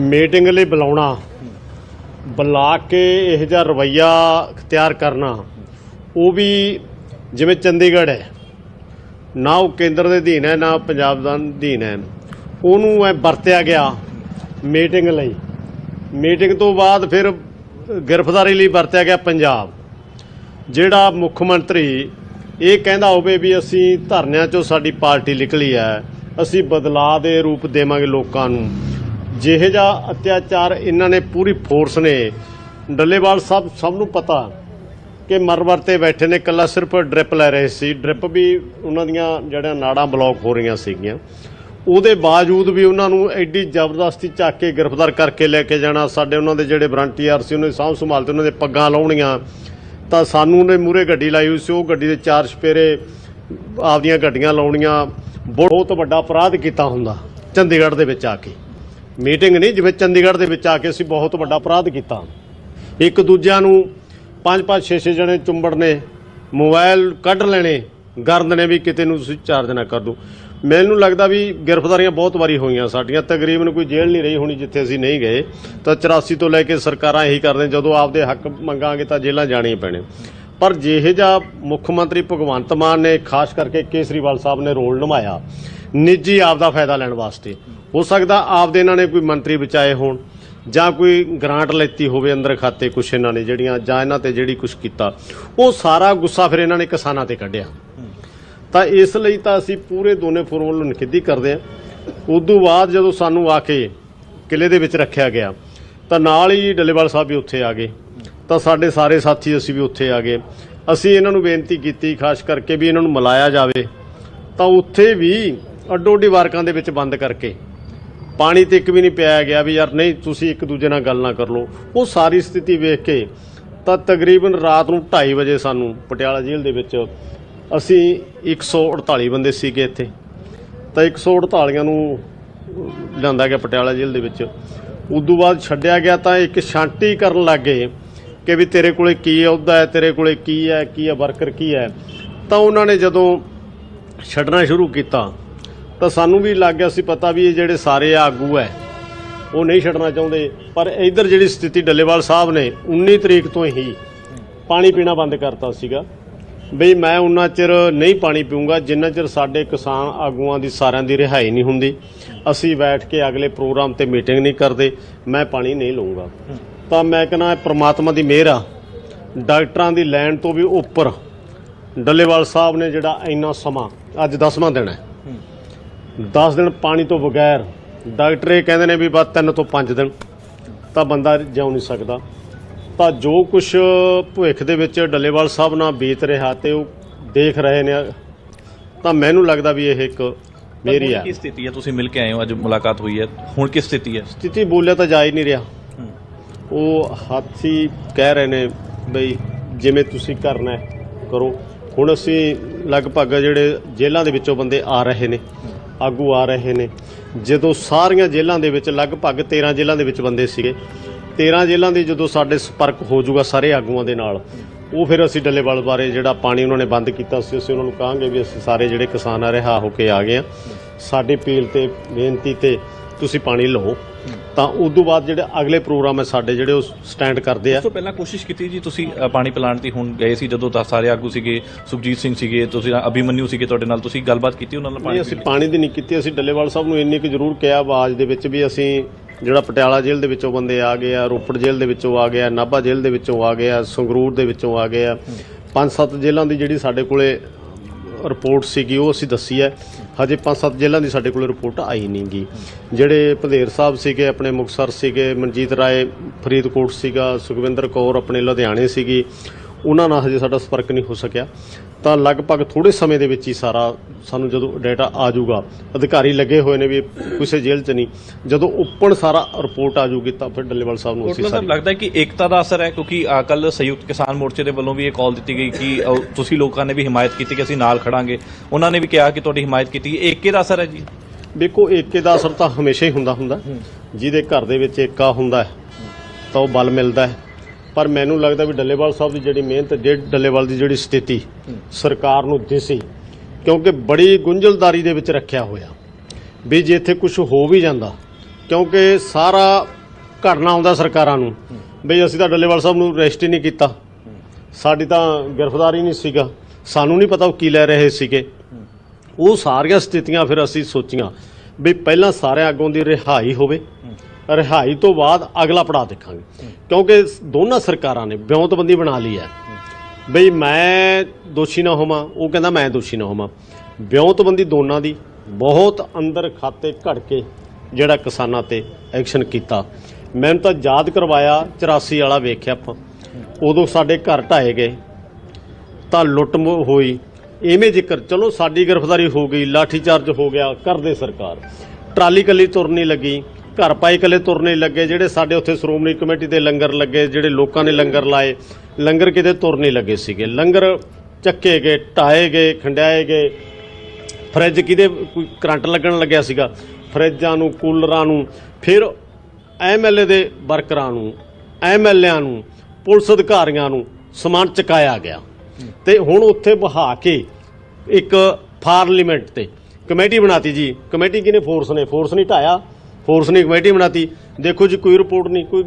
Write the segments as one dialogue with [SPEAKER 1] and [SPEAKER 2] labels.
[SPEAKER 1] Meeting ਲਈ ਬੁਲਾਉਣਾ, ਬੁਲਾ ਕੇ ਇਹ ਜਿਹਾ ਰਵਈਆ ਅਖਤਿਆਰ ਕਰਨਾ, ਉਹ ਵੀ ਜਿਵੇਂ ਚੰਡੀਗੜ੍ਹ ਹੈ, ਨਾ ਉਹ ਕੇਂਦਰ ਦੇ ਅਧੀਨ ਹੈ, ਨਾ ਪੰਜਾਬ ਦਾ ਅਧੀਨ ਹੈ। ਉਹਨੂੰ ਐ ਵਰਤਿਆ ਗਿਆ ਮੀਟਿੰਗ ਲਈ। ਮੀਟਿੰਗ ਤੋਂ ਬਾਅਦ ਫਿਰ ਗ੍ਰਿਫਤਾਰੀ ਲਈ ਵਰਤਿਆ ਗਿਆ ਪੰਜਾਬ। ਜਿਹੜਾ ਮੁੱਖ ਮੰਤਰੀ ਇਹ ਕਹਿੰਦਾ ਹੋਵੇ ਵੀ ਅਸੀਂ ਧਰਨਿਆਂ ਚੋਂ ਸਾਡੀ ਪਾਰਟੀ ਨਿਕਲੀ ਹੈ, ਅਸੀਂ ਬਦਲਾਅ ਦੇ ਰੂਪ ਦੇਵਾਂਗੇ ਲੋਕਾਂ ਨੂੰ। ਜਿਹੇ ਜਿਹਾ ਅਤਿਆਚਾਰ ਇਹਨਾਂ ਨੇ ਪੂਰੀ ਫੋਰਸ ਨੇ, ਡੱਲੇਵਾਲ ਸਾਹਿਬ ਸਭ ਨੂੰ ਪਤਾ ਕਿ ਮਰਵਰ ਤੇ ਬੈਠੇ ਨੇ ਕੱਲਾ ਸਿਰਫ ਡ੍ਰਿਪ ਲੈ ਰਹੇ ਸੀ। ਡ੍ਰਿਪ ਵੀ ਉਹਨਾਂ ਦੀਆਂ ਜਿਹੜੀਆਂ ਨਾੜਾਂ ਬਲੌਕ ਹੋ ਰਹੀਆਂ ਸੀਗੀਆਂ। ਉਹਦੇ ਬਾਵਜੂਦ ਵੀ ਉਹਨਾਂ ਨੂੰ ਐਡੀ ਜ਼ਬਰਦਸਤੀ ਚੱਕ ਕੇ ਗ੍ਰਿਫਤਾਰ ਕਰਕੇ ਲੈ ਕੇ ਜਾਣਾ, ਸਾਡੇ ਉਹਨਾਂ ਦੇ ਜਿਹੜੇ ਵਰੰਟੀਅਰ ਸੀ, ਉਹਨਾਂ ਦੀ ਸਾਂਭ ਸੰਭਾਲ ਤੇ ਉਹਨਾਂ ਦੇ ਪੱਗਾਂ ਲਾਉਣੀਆਂ, ਤਾਂ ਸਾਨੂੰ ਉਹਨੇ ਮੂਰੇ ਗੱਡੀ ਲਾਈ ਹੋਈ ਸੀ, ਉਹ ਗੱਡੀ ਦੇ ਚਾਰ ਸਪੇਰੇ ਆਪਦੀਆਂ ਗੱਡੀਆਂ ਲਾਉਣੀਆਂ, ਬਹੁਤ ਵੱਡਾ ਅਪਰਾਧ ਕੀਤਾ ਹੁੰਦਾ ਚੰਡੀਗੜ੍ਹ ਦੇ ਵਿੱਚ ਆ ਕੇ। ਮੀਟਿੰਗ ਨਹੀਂ, ਜਿਵੇਂ ਚੰਡੀਗੜ੍ਹ ਦੇ ਵਿੱਚ ਆ ਕੇ ਅਸੀਂ ਬਹੁਤ ਵੱਡਾ ਅਪਰਾਧ ਕੀਤਾ। ਇੱਕ ਦੂਜਿਆਂ ਨੂੰ ਪੰਜ ਪੰਜ, ਛੇ ਛੇ ਜਣੇ ਚੁੰਬੜਨੇ ਮੋਬਾਈਲ ਕੱਢ ਲੈਣੇ, ਗਰਦ ਨੇ ਵੀ ਕਿਤੇ ਨੂੰ ਤੁਸੀਂ ਚਾਰਜ ਨਾ ਕਰ ਦੋ। ਮੈਨੂੰ ਲੱਗਦਾ ਵੀ ਗ੍ਰਿਫਤਾਰੀਆਂ ਬਹੁਤ ਵਾਰੀ ਹੋਈਆਂ ਸਾਡੀਆਂ, ਤਕਰੀਬਨ ਕੋਈ ਜੇਲ੍ਹ ਨਹੀਂ ਰਹੀ ਹੋਣੀ ਜਿੱਥੇ ਅਸੀਂ ਨਹੀਂ ਗਏ। ਤਾਂ 84 ਤੋਂ ਲੈ ਕੇ ਸਰਕਾਰਾਂ ਇਹੀ ਕਰਦੇ ਜਦੋਂ ਆਪਦੇ ਹੱਕ ਮੰਗਾਂਗੇ ਤਾਂ ਜੇਲ੍ਹਾਂ ਜਾਣੀਆਂ ਹੀ ਪੈਣੇ। ਪਰ ਜਿਹੇ ਜਿਹਾ ਮੁੱਖ ਮੰਤਰੀ ਭਗਵੰਤ ਮਾਨ ਨੇ, ਖਾਸ ਕਰਕੇ ਕੇਸਰੀਵਾਲ ਸਾਹਿਬ ਨੇ ਰੋਲ ਨਿਭਾਇਆ ਨਿੱਜੀ ਆਪ ਦਾ ਫਾਇਦਾ ਲੈਣ ਵਾਸਤੇ। ਹੋ ਸਕਦਾ ਆਪ ਦੇ ਇਹਨਾਂ ਨੇ ਕੋਈ ਮੰਤਰੀ ਬਚਾਏ ਹੋਣ ਜਾਂ ਕੋਈ ਗ੍ਰਾਂਟ ਲੈਤੀ ਹੋਵੇ ਅੰਦਰ ਖਾਤੇ ਕੁਛ ਇਹਨਾਂ ਨੇ ਜਿਹੜੀਆਂ ਜਾਂ ਇਹਨਾਂ ਤੇ ਜਿਹੜੀ ਕੁਛ ਕੀਤਾ। ਉਹ ਸਾਰਾ ਗੁੱਸਾ ਫਿਰ ਇਹਨਾਂ ਨੇ ਕਿਸਾਨਾਂ ਤੇ ਕੱਢਿਆ। ਤਾਂ ਇਸ ਲਈ ਤਾਂ ਅਸੀਂ ਪੂਰੇ ਦੋਨੇ ਫੋਰਮ ਵੱਲੋਂ ਨਿਖੇਧੀ ਕਰਦੇ ਹਾਂ। ਉਦੋਂ ਬਾਅਦ ਜਦੋਂ ਸਾਨੂੰ ਆ ਕੇ ਕਿਲੇ ਦੇ ਵਿੱਚ ਰੱਖਿਆ ਗਿਆ, ਤਾਂ ਨਾਲ ਹੀ ਡੱਲੇਵਾਲ ਸਾਹਿਬ ਵੀ ਉੱਥੇ ਆ ਗਏ। ਤਾਂ ਸਾਡੇ ਸਾਰੇ ਸਾਥੀ ਅਸੀਂ ਵੀ ਉੱਥੇ ਆ ਗਏ। ਅਸੀਂ ਇਹਨਾਂ ਨੂੰ ਬੇਨਤੀ ਕੀਤੀ, ਖਾਸ ਕਰਕੇ ਵੀ ਇਹਨਾਂ ਨੂੰ ਮਿਲਾਇਆ ਜਾਵੇ। ਤਾਂ ਉੱਥੇ ਵੀ ਅੱਡੋ ਅੱਡੀ ਵਾਰਕਾਂ ਦੇ ਵਿੱਚ ਬੰਦ ਕਰਕੇ ਪਾਣੀ ਤੇ ਇੱਕ ਵੀ ਨਹੀਂ ਪਿਆਇਆ ਗਿਆ ਵੀ ਯਾਰ ਨਹੀਂ, ਤੁਸੀਂ ਇੱਕ ਦੂਜੇ ਨਾਲ ਗੱਲ ਨਾ ਕਰ ਲਓ। ਉਹ ਸਾਰੀ ਸਥਿਤੀ ਵੇਖ ਕੇ ਤਾਂ ਤਕਰੀਬਨ ਰਾਤ ਨੂੰ 2:30 ਵਜੇ ਸਾਨੂੰ ਪਟਿਆਲਾ ਜੇਲ੍ਹ ਦੇ ਵਿੱਚ ਅਸੀਂ 148 ਬੰਦੇ ਸੀਗੇ ਇੱਥੇ। ਤਾਂ 148 ਨੂੰ ਲਿਆਂਦਾ ਗਿਆ ਪਟਿਆਲਾ ਜੇਲ੍ਹ ਦੇ ਵਿੱਚ। ਉਦੋਂ ਬਾਅਦ ਛੱਡਿਆ ਗਿਆ ਤਾਂ ਇੱਕ ਛਾਂਟੀ ਕਰਨ ਲੱਗੇ ਕਿ ਵੀ ਤੇਰੇ ਕੋਲੇ ਕੀ ਅਹੁਦਾ ਹੈ, ਤੇਰੇ ਕੋਲੇ ਕੀ ਹੈ ਕੀ ਹੈ ਵਰਕਰ ਕੀ ਹੈ। ਤਾਂ ਉਹਨਾਂ ਨੇ ਜਦੋਂ ਛੱਡਣਾ ਸ਼ੁਰੂ ਕੀਤਾ ਤਾਂ ਸਾਨੂੰ ਵੀ ਲੱਗ ਗਿਆ ਸੀ ਪਤਾ ਵੀ ਇਹ ਜਿਹੜੇ ਸਾਰੇ ਆਗੂ ਹੈ ਉਹ ਨਹੀਂ ਛੱਡਣਾ ਚਾਹੁੰਦੇ। ਪਰ ਇਧਰ ਜਿਹੜੀ ਸਥਿਤੀ ਡੱਲੇਵਾਲ ਸਾਹਿਬ ਨੇ 19 ਤਰੀਕ ਤੋਂ ਹੀ ਪਾਣੀ ਪੀਣਾ ਬੰਦ ਕਰਤਾ ਸੀਗਾ। ਬਈ ਮੈਂ ਉਹਨਾਂ ਚਿਰ ਨਹੀਂ ਪਾਣੀ ਪੀਊਂਗਾ, ਜਿੰਨਾ ਚਿਰ ਸਾਡੇ ਕਿਸਾਨ ਆਗੂਆਂ ਦੀ ਸਾਰਿਆਂ ਦੀ ਰਿਹਾਈ ਨਹੀਂ ਹੁੰਦੀ। ਅਸੀਂ ਬੈਠ ਕੇ ਅਗਲੇ ਪ੍ਰੋਗਰਾਮ ਤੇ ਮੀਟਿੰਗ ਨਹੀਂ ਕਰਦੇ, ਮੈਂ ਪਾਣੀ ਨਹੀਂ ਲਊਂਗਾ। ਤਾਂ ਮੈਂ ਕਹਿੰਦਾ ਪ੍ਰਮਾਤਮਾ ਦੀ ਮਿਹਰ ਆ। ਡਾਕਟਰਾਂ ਦੀ ਲੈਣ ਤੋਂ ਵੀ ਉੱਪਰ ਡੱਲੇਵਾਲ ਸਾਹਿਬ ਨੇ ਜਿਹੜਾ ਇੰਨਾ ਸਮਾਂ, ਅੱਜ 10ਵਾਂ ਦਿਨ ਹੈ 10 ਦਿਨ ਪਾਣੀ ਤੋਂ ਬਗੈਰ ਡਾਕਟਰ ਇਹ ਕਹਿੰਦੇ ਨੇ ਵੀ ਬਸ 3 ਤੋਂ 5 ਦਿਨ ਤਾਂ ਬੰਦਾ ਜਿਉ ਨਹੀਂ ਸਕਦਾ। ਤਾਂ ਜੋ ਕੁਝ ਭਵਿੱਖ ਦੇ ਵਿੱਚ ਡੱਲੇਵਾਲ ਸਾਹਿਬ ਨਾਲ ਬੀਤ ਰਿਹਾ ਤੇ ਉਹ ਦੇਖ ਰਹੇ ਨੇ ਤਾਂ ਮੈਨੂੰ ਲੱਗਦਾ ਵੀ ਇਹ ਇੱਕ ਮੇਰੀ ਆ
[SPEAKER 2] ਕੀ ਸਥਿਤੀ ਹੈ? ਤੁਸੀਂ ਮਿਲ ਕੇ ਆਏ ਹੋ ਅੱਜ ਮੁਲਾਕਾਤ ਹੋਈ ਹੈ। ਹੁਣ ਕੀ ਸਥਿਤੀ ਹੈ?
[SPEAKER 1] ਸਥਿਤੀ ਬੋਲਿਆ ਤਾਂ ਜਾ ਹੀ ਨਹੀਂ ਰਿਹਾ। ਉਹ ਹਾਥੀ ਕਹਿ ਰਹੇ ਨੇ ਬਈ ਜਿਵੇਂ ਤੁਸੀਂ ਕਰਨਾ ਕਰੋ। ਹੁਣ ਅਸੀਂ ਲਗਭਗ ਜਿਹੜੇ ਜੇਲ੍ਹਾਂ ਦੇ ਵਿੱਚੋਂ ਬੰਦੇ ਆ ਰਹੇ ਨੇ। ਆਗੂ ਆ ਰਹੇ ਨੇ। ਜਦੋਂ ਸਾਰੀਆਂ ਜੇਲ੍ਹਾਂ ਦੇ ਵਿੱਚ, ਲਗਭਗ 13 ਜੇਲ੍ਹਾਂ ਦੇ ਵਿੱਚ ਬੰਦੇ ਸੀਗੇ। 13 ਜੇਲ੍ਹਾਂ ਦੇ ਜਦੋਂ ਸਾਡੇ ਸੰਪਰਕ ਹੋ ਜਾਊਗਾ ਸਾਰੇ ਆਗੂਆਂ ਦੇ ਨਾਲ, ਉਹ ਫਿਰ ਅਸੀਂ ਡੱਲੇਵਾਲ ਬਾਰੇ ਜਿਹੜਾ ਪਾਣੀ ਉਹਨਾਂ ਨੇ ਬੰਦ ਕੀਤਾ ਸੀ, ਅਸੀਂ ਉਹਨਾਂ ਨੂੰ ਕਹਾਂਗੇ ਵੀ ਅਸੀਂ ਸਾਰੇ ਜਿਹੜੇ ਕਿਸਾਨ ਆ, ਰਿਹਾ ਹੋ ਕੇ ਆ ਗਏ ਆ। ਸਾਡੀ ਅਪੀਲ ਤੇ, ਬੇਨਤੀ ਤੇ ਤੁਸੀਂ ਪਾਣੀ ਲਓ। ਤਾਂ ਉਦੋਂ ਬਾਅਦ ਜਿਹੜੇ ਅਗਲੇ ਪ੍ਰੋਗਰਾਮ ਹੈ ਸਾਡੇ ਜਿਹੜੇ ਉਹ ਸਟੈਂਡ ਕਰਦੇ ਆ।
[SPEAKER 2] ਉਸ ਤੋਂ ਪਹਿਲਾਂ ਕੋਸ਼ਿਸ਼ ਕੀਤੀ ਜੀ ਤੁਸੀਂ ਅ, ਪਾਣੀ ਪਿਲਾਉਣ ਦੀ ਹੁਣ ਗਏ ਸੀ ਜਦੋਂ ਤਾਂ ਸਾਰੇ ਆਗੂ ਸੀਗੇ ਸੁਖਜੀਤ ਸਿੰਘ ਸੀਗੇ ਤੁਸੀਂ ਅਭਿਮਨਿਊ ਸੀਗੇ ਤੁਹਾਡੇ ਨਾਲ ਤੁਸੀਂ ਗੱਲਬਾਤ ਕੀਤੀ ਉਹਨਾਂ ਨਾਲ
[SPEAKER 1] ਨਹੀਂ
[SPEAKER 2] ਪਾਣੀ
[SPEAKER 1] ਅਸੀਂ ਪਾਣੀ ਦੀ ਨਹੀਂ ਕੀਤੀ ਅਸੀਂ ਡੱਲੇਵਾਲ ਸਾਹਿਬ ਨੂੰ ਇੰਨੀ ਕੁ ਜ਼ਰੂਰ ਕਿਹਾ ਆਵਾਜ਼ ਦੇ ਵਿੱਚ ਵੀ ਅਸੀਂ ਜਿਹੜਾ ਪਟਿਆਲਾ ਜੇਲ੍ਹ ਦੇ ਵਿੱਚੋਂ ਬੰਦੇ ਆ ਗਏ ਆ ਰੋਪੜ ਜੇਲ੍ਹ ਦੇ ਵਿੱਚੋਂ ਆ ਗਏ ਆ ਨਾਭਾ ਜੇਲ੍ਹ ਦੇ ਵਿੱਚੋਂ ਆ ਗਏ ਆ ਸੰਗਰੂਰ ਦੇ ਵਿੱਚੋਂ ਆ ਗਏ ਆ। ਪੰਜ ਸੱਤ ਜੇਲ੍ਹਾਂ ਦੀ ਜਿਹੜੀ ਸਾਡੇ ਕੋਲੇ ਰਿਪੋਰਟ ਸੀਗੀ ਉਹ ਅਸੀਂ ਦੱਸੀ ਹੈ। ਹਜੇ ਪੰਜ ਸੱਤ ਜ਼ਿਲ੍ਹਿਆਂ ਦੀ ਸਾਡੇ ਕੋਲ ਰਿਪੋਰਟ ਆਈ ਨਹੀਂਗੀ। ਜਿਹੜੇ ਭਦੇਰ ਸਾਹਿਬ ਸੀਗੇ, ਆਪਣੇ ਮੁਕਤਸਰ ਸੀਗੇ, ਮਨਜੀਤ ਰਾਏ ਫਰੀਦਕੋਟ ਸੀਗਾ, ਸੁਖਵਿੰਦਰ ਕੌਰ ਆਪਣੇ ਲੁਧਿਆਣੇ ਸੀਗੀ ਉਹਨਾਂ ਨਾਲ ਹਜੇ ਸਾਡਾ ਸੰਪਰਕ ਨਹੀਂ ਹੋ ਸਕਿਆ। ਤਾਂ ਲਗਭਗ ਥੋੜੇ ਸਮੇਂ ਦੇ ਵਿੱਚ ਹੀ ਸਾਰਾ ਸਾਨੂੰ ਜਦੋਂ ਡਾਟਾ ਆ ਜਾਊਗਾ ਅਧਿਕਾਰੀ ਲੱਗੇ ਹੋਏ ਨੇ ਵੀ ਕਿਸੇ ਜੇਲ੍ਹ 'ਚ ਨਹੀਂ। ਜਦੋਂ ਓਪਨ ਸਾਰਾ ਰਿਪੋਰਟ ਆ ਜਾਊਗੀ ਤਾਂ ਫਿਰ ਡੱਲੇਵਾਲ ਸਾਹਿਬ ਨੂੰ ਅਸੀਂ ਸਾਰੀ
[SPEAKER 2] ਲੱਗਦਾ ਕਿ ਏਕਤਾ ਦਾ ਅਸਰ ਹੈ ਕਿਉਂਕਿ ਕੱਲ ਸੰਯੁਕਤ ਕਿਸਾਨ ਮੋਰਚੇ ਦੇ ਵੱਲੋਂ ਵੀ ਇਹ ਕਾਲ ਦਿੱਤੀ ਗਈ ਕਿ ਤੁਸੀਂ ਲੋਕਾਂ ਨੇ ਵੀ ਹਿਮਾਇਤ ਕੀਤੀ ਕਿ ਅਸੀਂ ਨਾਲ ਖੜਾਂਗੇ। ਉਹਨਾਂ ਨੇ ਵੀ ਕਿਹਾ ਕਿ ਤੁਹਾਡੀ ਹਿਮਾਇਤ ਕੀਤੀ। ਏਕੇ ਦਾ ਅਸਰ ਹੈ ਜੀ?
[SPEAKER 1] ਦੇਖੋ ਏਕੇ ਦਾ ਅਸਰ ਤਾਂ ਹਮੇਸ਼ਾ ਹੀ ਹੁੰਦਾ ਹੁੰਦਾ ਜਿਹਦੇ ਘਰ ਦੇ ਵਿੱਚ ਏਕਾ ਹੁੰਦਾ ਹੈ ਤਾਂ ਉਹ ਬਲ ਮਿਲਦਾ ਹੈ। ਪਰ ਮੈਨੂੰ ਲੱਗਦਾ ਵੀ ਡੱਲੇਵਾਲ ਸਾਹਿਬ ਦੀ ਜਿਹੜੀ ਮਿਹਨਤ ਜੇ ਡੱਲੇਵਾਲ ਦੀ ਜਿਹੜੀ ਸਥਿਤੀ ਸਰਕਾਰ ਨੂੰ ਦਿਸੀ ਕਿਉਂਕਿ ਬੜੀ ਗੁੰਝਲਦਾਰੀ ਦੇ ਵਿੱਚ ਰੱਖਿਆ ਹੋਇਆ। ਵੀ ਜੇ ਇੱਥੇ ਕੁਝ ਹੋ ਵੀ ਜਾਂਦਾ ਕਿਉਂਕਿ ਸਾਰਾ ਘਟਨਾ ਆਉਂਦਾ ਸਰਕਾਰਾਂ ਨੂੰ। ਬਈ ਅਸੀਂ ਤਾਂ ਡੱਲੇਵਾਲ ਸਾਹਿਬ ਨੂੰ ਅਰੈਸਟ ਹੀ ਨਹੀਂ ਕੀਤਾ। ਸਾਡੀ ਤਾਂ ਗ੍ਰਿਫਤਾਰੀ ਨਹੀਂ ਸੀਗਾ। ਸਾਨੂੰ ਨਹੀਂ ਪਤਾ ਉਹ ਕੀ ਲੈ ਰਹੇ ਸੀਗੇ। ਉਹ ਸਾਰੀਆਂ ਸਥਿਤੀਆਂ ਫਿਰ ਅਸੀਂ ਸੋਚੀਆਂ ਵੀ ਪਹਿਲਾਂ ਸਾਰੇ ਆਗੋਂ ਦੀ ਰਿਹਾਈ ਹੋਵੇ। ਰਿਹਾਈ ਤੋਂ ਬਾਅਦ ਅਗਲਾ ਪੜਾਅ ਦੇਖਾਂਗੇ। ਕਿਉਂਕਿ ਦੋਨਾਂ ਸਰਕਾਰਾਂ ਨੇ ਵਿਉਂਤਬੰਦੀ ਬਣਾ ਲਈ ਹੈ। ਬਈ ਮੈਂ ਦੋਸ਼ੀ ਨਾ ਹੋਵਾਂ, ਉਹ ਕਹਿੰਦਾ ਮੈਂ ਦੋਸ਼ੀ ਨਾ ਹੋਵਾਂ। ਵਿਉਂਤਬੰਦੀ ਦੋਨਾਂ ਦੀ, ਬਹੁਤ ਅੰਦਰ ਖਾਤੇ ਘੜ ਕੇ ਜਿਹੜਾ ਕਿਸਾਨਾਂ ਤੇ ਐਕਸ਼ਨ ਕੀਤਾ। ਮੈਨੂੰ ਤਾਂ ਯਾਦ ਕਰਵਾਇਆ 84 ਵਾਲਾ ਵੇਖਿਆ ਆਪਾਂ। ਉਦੋਂ ਸਾਡੇ ਘਰ ਢਾਏ ਗਏ, ਤਾਂ ਲੁੱਟ ਹੋਈ। ਇਵੇਂ ਜ਼ਿਕਰ, ਚਲੋ ਸਾਡੀ ਗ੍ਰਿਫਤਾਰੀ ਹੋ ਗਈ ਲਾਠੀ ਚਾਰਜ ਹੋ ਗਿਆ, ਕਰਦੇ ਸਰਕਾਰ। ਟਰਾਲੀ ਕੱਲੀ ਤੁਰਨੀ ਲੱਗੀ। ਘਰ ਪਾਈ ਇਕੱਲੇ ਤੁਰਨੇ ਲੱਗੇ, ਜਿਹੜੇ ਸਾਡੇ ਉੱਥੇ ਸ਼੍ਰੋਮਣੀ ਕਮੇਟੀ ਦੇ ਲੰਗਰ ਲੱਗੇ, ਜਿਹੜੇ ਲੋਕਾਂ ਨੇ ਲੰਗਰ ਲਾਏ, ਲੰਗਰ ਕਿਤੇ ਤੁਰਨੇ ਲੱਗੇ ਸੀਗੇ। ਲੰਗਰ ਚੱਕੇ ਗਏ, ਢਾਏ ਗਏ, ਖੰਡਾਏ ਗਏ। ਫਰਿੱਜ ਕਿਤੇ ਕੋਈ ਕਰੰਟ ਲੱਗਣ ਲੱਗਿਆ ਸੀਗਾ? ਫਰਿੱਜਾਂ ਨੂੰ, ਕੂਲਰਾਂ ਨੂੰ, ਫਿਰ ਐਮਐਲਏ ਦੇ ਵਰਕਰਾਂ ਨੂੰ ਐਮਐਲਏਆਂ ਨੂੰ, ਪੁਲਿਸ ਅਧਿਕਾਰੀਆਂ ਨੂੰ ਸਮਾਨ ਚਕਾਇਆ ਗਿਆ। ਤੇ ਹੁਣ ਉੱਥੇ ਬਹਾ ਕੇ ਇੱਕ ਪਾਰਲੀਮੈਂਟ ਤੇ ਕਮੇਟੀ ਬਣਾਤੀ ਜੀ। ਕਮੇਟੀ ਕਿਨੇ ਫੋਰਸ ਨੇ। ਫੋਰਸ ਨਹੀਂ ਢਾਇਆ। ਫੋਰਸ ਨੇ ਕਮੇਟੀ ਬਣਾਤੀ। ਦੇਖੋ ਜੀ, ਕੋਈ ਰਿਪੋਰਟ ਨਹੀਂ, ਕੋਈ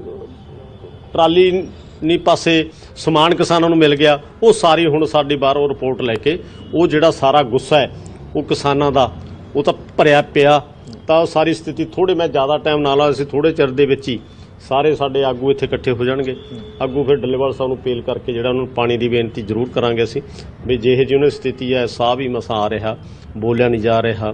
[SPEAKER 1] ਟਰਾਲੀ ਨਹੀਂ ਪਾਸੇ ਸਮਾਨ ਕਿਸਾਨਾਂ ਨੂੰ ਮਿਲ ਗਿਆ। ਉਹ ਸਾਰੀ ਹੁਣ ਸਾਡੀ ਬਾਹਰੋਂ ਰਿਪੋਰਟ ਲੈ ਕੇ ਉਹ ਜਿਹੜਾ ਸਾਰਾ ਗੁੱਸਾ ਹੈ, ਉਹ ਕਿਸਾਨਾਂ ਦਾ, ਉਹ ਤਾਂ ਭਰਿਆ ਪਿਆ। ਤਾਂ ਉਹ ਸਾਰੀ ਸਥਿਤੀ ਥੋੜੇ ਮੈਂ ਜ਼ਿਆਦਾ ਟਾਈਮ ਨਾਲ ਲਾਇਆ ਸੀ ਥੋੜੇ ਚਿਰ ਦੇ ਵਿੱਚ ਹੀ ਸਾਰੇ ਸਾਡੇ ਆਗੂ ਇੱਥੇ ਇਕੱਠੇ ਹੋ ਜਾਣਗੇ। ਆਗੂ ਫਿਰ ਡੱਲੇਵਾਲ ਸਾਹਿਬ ਨੂੰ ਪੇਲ ਕਰਕੇ ਜਿਹੜਾ ਉਹਨਾਂ ਨੂੰ ਪਾਣੀ ਦੀ ਬੇਨਤੀ ਜ਼ਰੂਰ ਕਰਾਂਗੇ ਅਸੀਂ ਵੀ ਜਿਹੇ ਜਿਹੀ ਉਹਨੇ ਸਥਿਤੀ ਹੈ, ਸਾਹ ਵੀ ਮਸਾ ਆ ਰਿਹਾ, ਬੋਲਿਆ ਨਹੀਂ ਜਾ ਰਿਹਾ।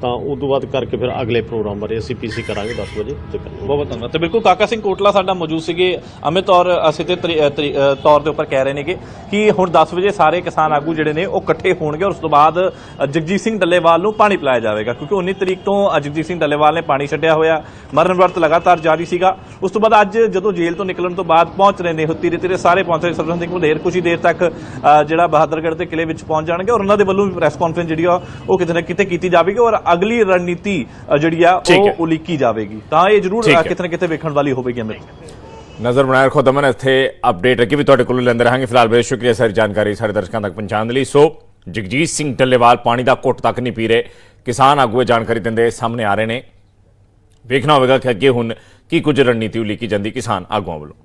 [SPEAKER 1] ਤਾਂ ਉਦੋਂ ਬਾਅਦ ਕਰਕੇ ਫਿਰ ਅਗਲੇ ਪ੍ਰੋਗਰਾਮ ਬਾਰੇ ਅਸੀਂ ਪੀਸੀ ਕਰਾਂਗੇ 10 ਵਜੇ ਤੇ
[SPEAKER 2] ਬਹੁਤ ਬਹੁਤ ਧੰਨਵਾਦ। ਤੇ ਬਿਲਕੁਲ ਕਾਕਾ ਸਿੰਘ ਕੋਟਲਾ ਸਾਡਾ ਮੌਜੂਦ ਸੀਗੇ। ਅਮਿਤ ਔਰ ਅਸੀਂ ਤੇ ਤਰੀ- ਤਰੀ- ਤੌਰ ਦੇ ਉੱਪਰ ਕਹਿ ਰਹੇ ਨੇਗੇ ਕਿ ਹੁਣ 10 ਵਜੇ ਸਾਰੇ ਕਿਸਾਨ ਆਗੂ ਜਿਹੜੇ ਨੇ ਉਹ ਇਕੱਠੇ ਹੋਣਗੇ ਔਰ ਉਸ ਤੋਂ ਬਾਅਦ ਜਗਜੀਤ ਸਿੰਘ ਡੱਲੇਵਾਲ ਨੂੰ ਪਾਣੀ ਪਿਲਾਇਆ ਜਾਵੇਗਾ ਕਿਉਂਕਿ 19 ਤਰੀਕ ਤੋਂ ਜਗਜੀਤ ਸਿੰਘ ਡੱਲੇਵਾਲ ਨੇ ਪਾਣੀ ਛੱਡਿਆ ਹੋਇਆ। ਮਰਨ ਵਰਤ ਲਗਾਤਾਰ ਜਾਰੀ ਸੀਗਾ। ਉਸ ਤੋਂ ਬਾਅਦ ਅੱਜ ਜਦੋਂ ਜੇਲ੍ਹ ਤੋਂ ਨਿਕਲਣ ਤੋਂ ਬਾਅਦ ਪਹੁੰਚ ਰਹੇ ਨੇ, ਉਹ ਧੀਰੇ ਧੀਰੇ ਸਾਰੇ ਪਹੁੰਚ ਰਹੇ ਸਰਬਜਨ ਸਿੰਘ ਵਧੇਰ ਕੁਝ ਹੀ ਦੇਰ ਤੱਕ ਜਿਹੜਾ ਬਹਾਦਰਗੜ੍ਹ ਦੇ ਕਿਲੇ ਵਿੱਚ ਪਹੁੰਚ ਜਾਣਗੇ ਔਰ ਉਹਨਾਂ ਦੇ ਵੱਲੋਂ ਵੀ ਪ੍ਰੈਸ ਕਾਨਫਰੰਸ ਜਿਹੜੀ ਆ ਉਹ ਕਿਤੇ ਨਾ ਕਿਤੇ ਕੀਤੀ ਜਾਵੇਗੀ ਔਰ ਅਗਲੀ ਰਣਨੀਤੀ ਜਿਹੜੀ ਆ। ਉਹ ਉਲੀਕੀ ਜਾਵੇਗੀ। ਤਾਂ ਇਹ ਜ਼ਰੂਰ। ਕਿਤੇ ਨਾ ਕਿਤੇ ਵੇਖਣ ਵਾਲੀ ਹੋਵੇਗੀ ਅਮਿਤ।
[SPEAKER 3] ਨਜ਼ਰ ਬਣਾਏ ਰੱਖੋ ਦਮਨ ਇੱਥੇ ਅਪਡੇਟ ਰੱਖੀ ਵੀ ਤੁਹਾਡੇ ਕੋਲ ਲੈਂਦੇ ਰਹਾਂਗੇ। ਫਿਲਹਾਲ ਬਹੁਤ ਸ਼ੁਕਰੀਆ ਸਾਰੀ ਜਾਣਕਾਰੀ ਸਾਡੇ ਦਰਸ਼ਕਾਂ ਤੱਕ ਪਹੁੰਚਾਉਣ ਲਈ। ਸੋ ਜਗਜੀਤ ਸਿੰਘ ਟੱਲੇਵਾਲ ਪਾਣੀ ਦਾ ਘੁੱਟ ਤੱਕ ਨਹੀਂ ਪੀ ਰਹੇ। ਕਿਸਾਨ ਆਗੂ ਇਹ ਜਾਣਕਾਰੀ ਦਿੰਦੇ ਸਾਹਮਣੇ ਆ ਰਹੇ ਨੇ। ਵੇਖਣਾ ਹੋਵੇਗਾ ਕਿ ਅੱਗੇ ਹੁਣ ਕੀ ਕੁਝ ਰਣਨੀਤੀ ਉਲੀਕੀ ਜਾਂਦੀ ਕਿਸਾਨ ਆਗੂਆਂ ਵੱਲੋਂ।